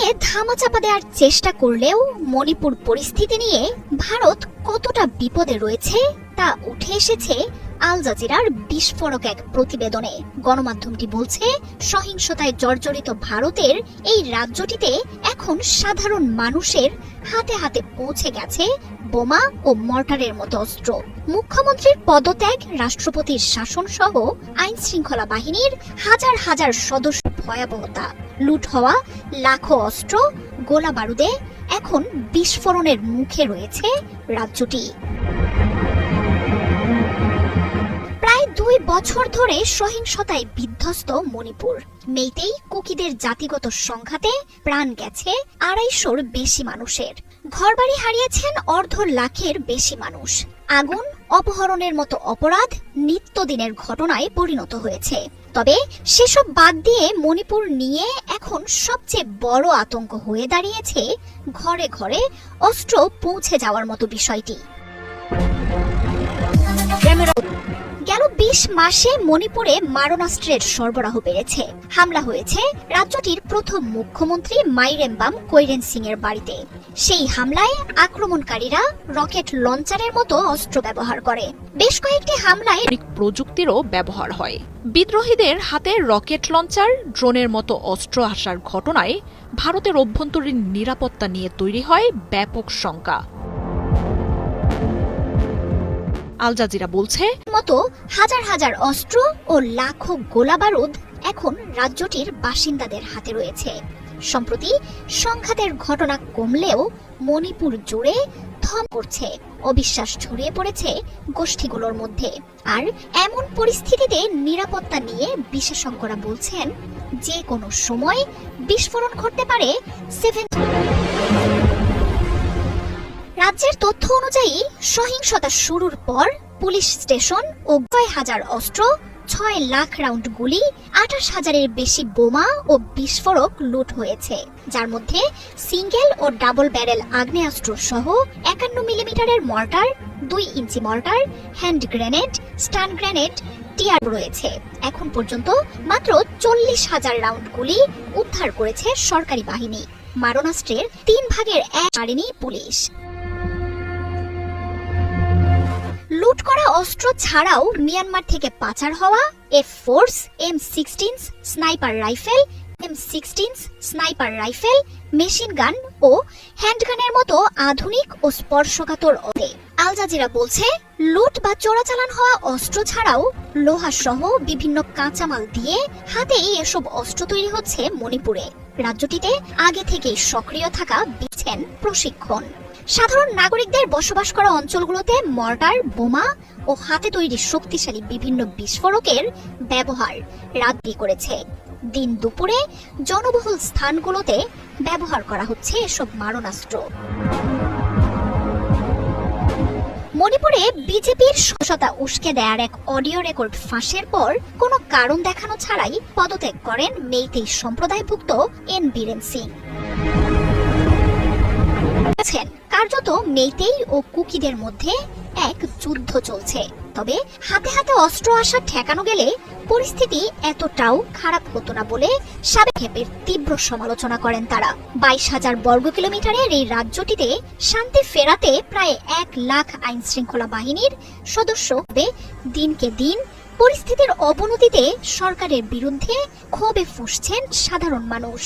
দিয়ে ধামাচাপা দেওয়ার চেষ্টা করলেও মণিপুর পরিস্থিতি নিয়ে ভারত কতটা বিপদে রয়েছে তা উঠে এসেছে আল জাজিরার বিস্ফোরক এক প্রতিবেদনে। গণমাধ্যমটি বলছে, সহিংসতায় জর্জরিত ভারতের এই রাজ্যটিতে এখন সাধারণ মানুষের হাতে হাতে পৌঁছে গেছে বোমা ও মর্টারের মতো অস্ত্র। মুখ্যমন্ত্রীর পদত্যাগ, রাষ্ট্রপতির শাসন সহ আইন শৃঙ্খলা বাহিনীর হাজার হাজার সদস্য ভয়াবহতা। লুট হওয়া লাখো অস্ত্র, গোলা বারুদে এখন বিস্ফোরণের মুখে রয়েছে রাজ্যটি। প্রায় দুই বছর ধরে সহিংসতায় বিধ্বস্ত মণিপুর। মেইতেই কুকিদের জাতিগত সংঘাতে প্রাণ গেছে আড়াইশোর বেশি মানুষের। ঘরবাড়ি হারিয়েছেন অর্ধ লাখের বেশি মানুষ। আগুন, অপহরণের মতো অপরাধ নিত্যদিনের ঘটনায় পরিণত হয়েছে। তবে সেসব বাদ দিয়ে মণিপুর নিয়ে এখন সবচেয়ে বড় আতঙ্ক হয়ে দাঁড়িয়েছে ঘরে ঘরে অস্ত্র পৌঁছে যাওয়ার মতো বিষয়টি। গেল বিশ মাসে মণিপুরে মারণাস্ত্রের সরবরাহ বেড়েছে। হামলা হয়েছে রাজ্যটির প্রথম মুখ্যমন্ত্রী মাইরেম্বাম কৈরেন সিং এর বাড়িতে। সেই হামলায় আক্রমণকারীরা রকেট লঞ্চারের মতো অস্ত্র ব্যবহার করে। বেশ কয়েকটি হামলায় প্রযুক্তিরও ব্যবহার হয়। বিদ্রোহীদের হাতে রকেট লঞ্চার, ড্রোনের মতো অস্ত্র আসার ঘটনায় ভারতের অভ্যন্তরীণ নিরাপত্তা নিয়ে তৈরি হয় ব্যাপক শঙ্কা। আল জাজিরা বলছে, মতো হাজার হাজার অস্ত্র ও লাখো গোলা বারুদ এখন রাজ্যটির বাসিন্দাদের হাতে রয়েছে। সম্প্রতি সংঘাতের ঘটনা কমলেও মণিপুর জুড়ে থম করছে, অবিশ্বাস ছড়িয়ে পড়েছে গোষ্ঠীগুলোর মধ্যে। আর এমন পরিস্থিতিতে নিরাপত্তা নিয়ে বিশেষজ্ঞরা বলছেন, যে কোনো সময় বিস্ফোরণ ঘটতে পারে সেভেন রাজ্যের তথ্য অনুযায়ী, সহিংসতা শুরুর পর পুলিশ স্টেশন ও ছয় হাজার অস্ত্র, ছয় লাখ রাউন্ড গুলি, আঠাশ হাজারের বেশি বোমা ও বিস্ফোরক লুট হয়েছে। যার মধ্যে সিঙ্গেল ও ডাবল ব্যারেল আগ্নেয়াস্ত্র সহ একান্ন মিলিমিটারের মর্টার, দুই inch mortar, hand grenade, stun grenade tear রয়েছে। এখন পর্যন্ত মাত্র চল্লিশ হাজার রাউন্ড গুলি উদ্ধার করেছে সরকারি বাহিনী। মারণাস্ত্রের তিন ভাগের এক পারেনি পুলিশ। লুট করা অস্ত্র ছাড়াও মিয়ানমার থেকে পাচার হওয়া F force M sixteen sniper rifle M sixteen sniper rifle, machine gun ও হ্যান্ডগানের মতো আধুনিক ও স্পর্শকাতর অদে আল জাজিরা বলছে, লুট বা চোরাচালান হওয়া অস্ত্র ছাড়াও লোহা সহ বিভিন্ন কাঁচামাল দিয়ে হাতেই এসব অস্ত্র তৈরি হচ্ছে মণিপুরে। রাজ্যটিতে আগে থেকেই সক্রিয় থাকা দিচ্ছেন প্রশিক্ষণ। সাধারণ নাগরিকদের বসবাস করা অঞ্চলগুলোতে মর্টার, বোমা ও হাতে তৈরি শক্তিশালী বিভিন্ন বিস্ফোরকের ব্যবহার রাজ্যি করেছে। দিন দুপুরে জনবহুল স্থানগুলোতে ব্যবহার করা হচ্ছে এসব মারণাস্ত্র। মণিপুরে বিজেপির সশতা উস্কে দেয়ার এক অডিও রেকর্ড ফাঁসের পর কোনো কারণ দেখানো ছাড়াই পদত্যাগ করেন মেইতেই সম্প্রদায়ভুক্ত এন বীরেন সিং। মেইতেই ও কুকিদের মধ্যে এক যুদ্ধ চলছে। তবে হাতে হাতে অস্ত্র আসা ঠেকানো গেলে পরিস্থিতি এতটাও খারাপ হতো না বলে সাবেক্ষেপের তীব্র সমালোচনা করেন তারা। বাইশ হাজার বর্গ কিলোমিটারের এই রাজ্যটিতে শান্তি ফেরাতে প্রায় এক লাখ আইন শৃঙ্খলা বাহিনীর সদস্য হবে দিনকে দিন। পরিস্থিতির অবনতিতে সরকারের বিরুদ্ধে ক্ষোভে ফুসছেন সাধারণ মানুষ।